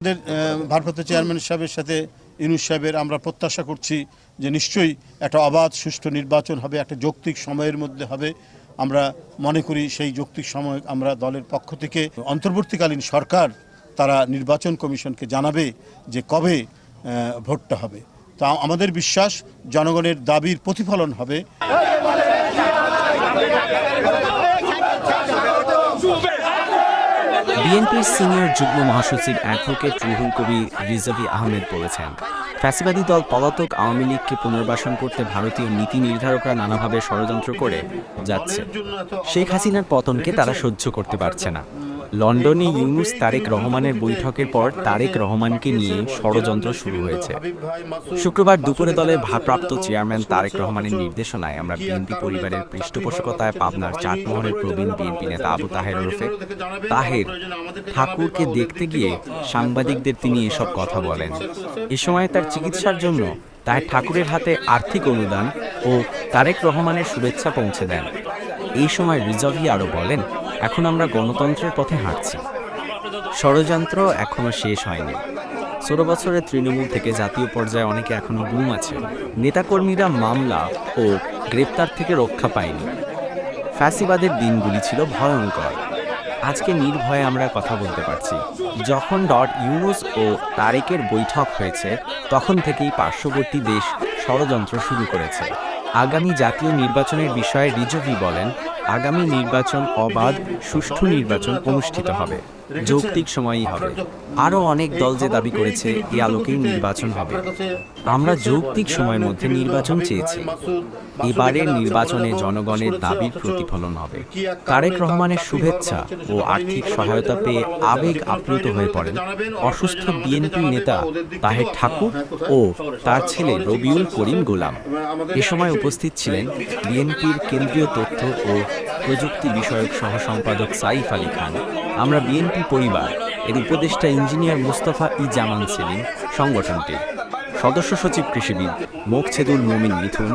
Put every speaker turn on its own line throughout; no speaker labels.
আমাদের ভারপ্রাপ্ত চেয়ারম্যান সাহেবের সাথে ইউনুস সাহেবের আমরা প্রত্যাশা করছি যে নিশ্চয়ই একটা অবাধ, সুষ্ঠু নির্বাচন হবে, একটা যৌক্তিক সময়ের মধ্যে হবে। আমরা মনে করি সেই যৌক্তিক সময় আমরা দলের পক্ষ থেকে অন্তর্বর্তীকালীন সরকার, তারা নির্বাচন কমিশনকে জানাবে যে কবে ভোটটা হবে। তা আমাদের বিশ্বাস জনগণের দাবির প্রতিফলন হবে।
বিএনপির সিনিয়র যুগ্ম মহাসচিব অ্যাডভোকেট রুহুল কবি রিজাভি আহমেদ বলেছেন, ফ্যাসিবাদী দল পলাতক আওয়ামী লীগকে পুনর্বাসন করতে ভারতীয় নীতি নির্ধারকরা নানাভাবে ষড়যন্ত্র করে যাচ্ছে। শেখ হাসিনার পতনকে তারা সহ্য করতে পারছে না। লন্ডনে ইউনুস তারেক রহমানের বৈঠকের পর তারেক রহমানকে নিয়ে ষড়যন্ত্র শুরু হয়েছে। শুক্রবার দুপুরে দলের ভারপ্রাপ্ত চেয়ারম্যান তারেক রহমানের নির্দেশনায় আমরা বিএনপি পরিবারের পৃষ্ঠপোষকতায় পাবনার চাটমোহরের প্রবীণ বিএনপি নেতা আবু তাহের ওরফে তাহের ঠাকুরকে দেখতে গিয়ে সাংবাদিকদের তিনি এসব কথা বলেন। এ সময় তার চিকিৎসার জন্য তাহের ঠাকুরের হাতে আর্থিক অনুদান ও তারেক রহমানের শুভেচ্ছা পৌঁছে দেন। এই সময় রিজাভি আরও বলেন এখন আমরা গণতন্ত্রের পথে হাঁটছি। ষড়যন্ত্র এখনও শেষ হয়নি। ষোলো বছরের তৃণমূল থেকে জাতীয় পর্যায়ে অনেকে এখনও গুম আছে। নেতাকর্মীরা মামলা ও গ্রেপ্তার থেকে রক্ষা পায়নি। ফ্যাসিবাদের দিনগুলি ছিল ভয়ঙ্কর। আজকে নির্ভয়ে আমরা কথা বলতে পারছি। যখন ডট ইউনুস ও তারেকের বৈঠক হয়েছে, তখন থেকেই পার্শ্ববর্তী দেশ ষড়যন্ত্র শুরু করেছে। আগামী জাতীয় নির্বাচনের বিষয়ে রিজভি বলেন আগামী নির্বাচন অবাধ, সুষ্ঠু নির্বাচন অনুষ্ঠিত হবে। যৌক্তিক সময়ই হবে। আরও অনেক দল যে দাবি করেছে, এ আলোকেই নির্বাচন হবে। আমরা যৌক্তিক সময়ের মধ্যে নির্বাচন চেয়েছি। এবারের নির্বাচনে জনগণের দাবির প্রতিফলন হবে। তারেক রহমানের শুভেচ্ছা ও আর্থিক সহায়তা পেয়ে আবেগ আপ্লুত হয়ে পড়েন অসুস্থ বিএনপি নেতা তাহের ঠাকুর ও তার ছেলে রবিউল করিম গোলাম। এ সময় উপস্থিত ছিলেন বিএনপির কেন্দ্রীয় তথ্য ও প্রযুক্তি বিষয়ক সহ সম্পাদক সাইফ আলী খান, আমরা বিএনপি পরিবার, এর উপদেষ্টা ইঞ্জিনিয়ার মুস্তফা ই জামান সেলিম, সংগঠনটির সদস্য সচিব কৃষিবিদ মোকছেদুল মুমিন মিথুন,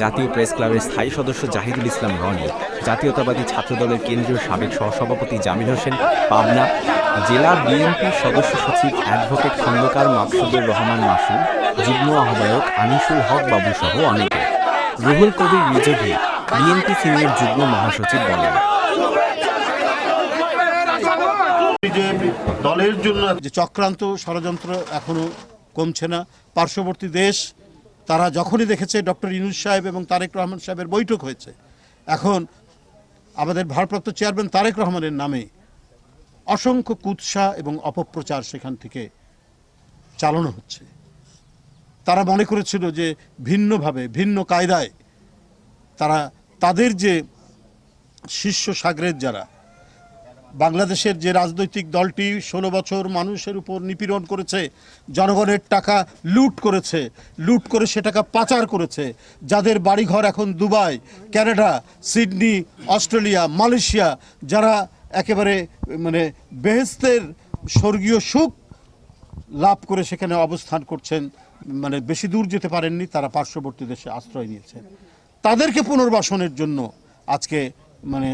জাতীয় প্রেস ক্লাবের স্থায়ী সদস্য জাহিদুল ইসলাম রনি, জাতীয়তাবাদী ছাত্রদলের কেন্দ্রীয় সাবেক সহসভাপতি জামিল হোসেন পাবনা, জেলা বিএনপির সদস্য সচিব অ্যাডভোকেট খন্দকার মাকসুদুর রহমান মাসুদ যুগ্ম আহ্বায়ক আনিসুল হক বাবু সহ অনেকে। রুহুল কবির রিজভি বিএনপি সিনিয়র যুগ্ম মহাসচিব বলেন।
যে দলের জন্য যে চক্রান্ত ষড়যন্ত্র এখনও কমছে না। পার্শ্ববর্তী দেশ তারা যখনই দেখেছে ডক্টর ইনুস সাহেব এবং তারেক রহমান সাহেবের বৈঠক হয়েছে এখন আমাদের ভারপ্রাপ্ত চেয়ারম্যান তারেক রহমানের নামে অসংখ্য কুৎসা এবং অপপ্রচার সেখান থেকে চালানো হচ্ছে। তারা মনে করেছিল যে ভিন্নভাবে ভিন্ন কায়দায় তারা, তাদের যে শীর্ষ সাগরের যারা, বাংলাদেশের যে রাজনৈতিক দলটি ষোলো বছর মানুষের উপর নিপীড়ন করেছে, জনগণের টাকা লুট করেছে, লুট করে সে টাকা পাচার করেছে, যাদের বাড়িঘর এখন Dubai Canada Sydney, Australia, Malaysia, যারা একেবারে মানে বেহেস্তের স্বর্গীয় সুখ লাভ করে সেখানে অবস্থান করছেন মানে বেশি দূর যেতে পারেননি, তারা পার্শ্ববর্তী দেশে আশ্রয় নিয়েছেন। তাদেরকে পুনর্বাসনের জন্য আজকে মানে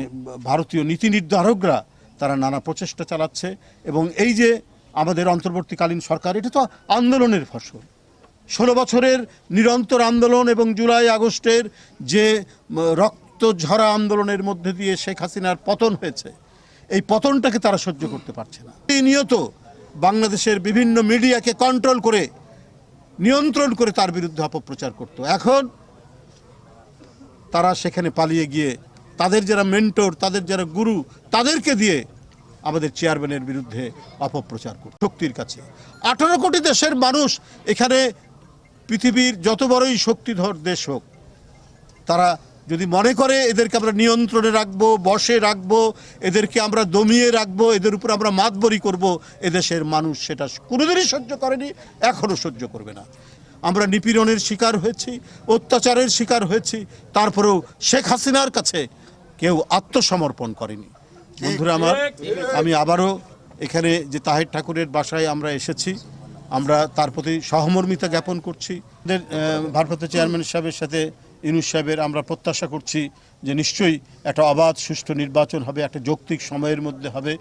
ভারতীয় নীতি নির্ধারকরা তারা নানা প্রচেষ্টা চালাচ্ছে এবং এই যে আমাদের অন্তর্বর্তীকালীন সরকার, এটা তো আন্দোলনের ফসল। ষোলো বছরের নিরন্তর আন্দোলন এবং জুলাই আগস্টের যে রক্ত ঝরা আন্দোলনের মধ্যে দিয়ে শেখ হাসিনার পতন হয়েছে, এই পতনটাকে তারা সহ্য করতে পারছে না। এই নিয়ত বাংলাদেশের বিভিন্ন মিডিয়াকে কন্ট্রোল করে, নিয়ন্ত্রণ করে তার বিরুদ্ধে অপপ্রচার করত। এখন তারা সেখানে পালিয়ে গিয়ে তাদের যারা মেন্টর তাদের যারা গুরু, তাদেরকে দিয়ে আমাদের চেয়ারম্যানের বিরুদ্ধে অপপ্রচার করত শক্তির কাছে। আঠারো কোটি দেশের মানুষ এখানে পৃথিবীর যত বড়ই শক্তিধর দেশ হোক, তারা যদি মনে করে এদেরকে আমরা নিয়ন্ত্রণে রাখব, বসে রাখব, এদেরকে আমরা দমিয়ে রাখব, এদের উপর আমরা মাতবরি করব, এদেশের মানুষ সেটা কোনোদিনই সহ্য করেনি এখনও সহ্য করবে না। আমরা নিপীড়নের শিকার হয়েছি, অত্যাচারের শিকার হয়েছি, তারপরেও শেখ হাসিনার কাছে কেউ আত্মসমর্পণ করেনি। বন্ধুরা আমার, আমি আবারও এখানে যে তাহের ঠাকুরের বাসায় আমরা এসেছি, আমরা তার প্রতি সহমর্মিতা জ্ঞাপন করছি। ভারপ্রাপ্ত চেয়ারম্যান সাহেবের সাথে ইউনুস সাহেবের আমরা প্রত্যাশা করছি যে নিশ্চয়ই একটা অবাধ, সুষ্ঠু নির্বাচন হবে, একটা যৌক্তিক সময়ের মধ্যে হবে।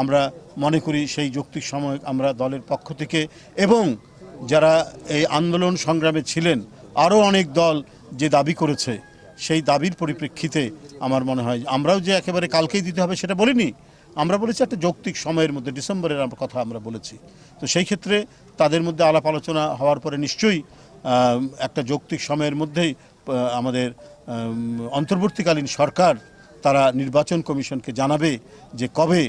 আমরা মনে করি সেই যৌক্তিক সময় আমরা দলের পক্ষ থেকে এবং যারা এই আন্দোলন সংগ্রামে ছিলেন, আরও অনেক দল যে দাবি করেছে, সেই দাবির পরিপ্রেক্ষিতে আমার মনে হয়, আমরাও যে একেবারে কালকেই দিতে হবে সেটা বলিনি, আমরা বলেছি একটা যৌক্তিক সময়ের মধ্যে, ডিসেম্বরের কথা আমরা বলেছি। তো সেই ক্ষেত্রে তাদের মধ্যে আলাপ আলোচনা হওয়ার পরে নিশ্চয়ই একটা যৌক্তিক সময়ের মধ্যেই আমাদের অন্তর্বর্তীকালীন সরকার, তারা নির্বাচন কমিশনকে জানাবে যে কবে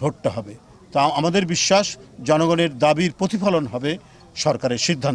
ভোটটা হবে। তা আমাদের বিশ্বাস, জনগণের দাবির প্রতিফলন হবে সরকারের সিদ্ধান্ত।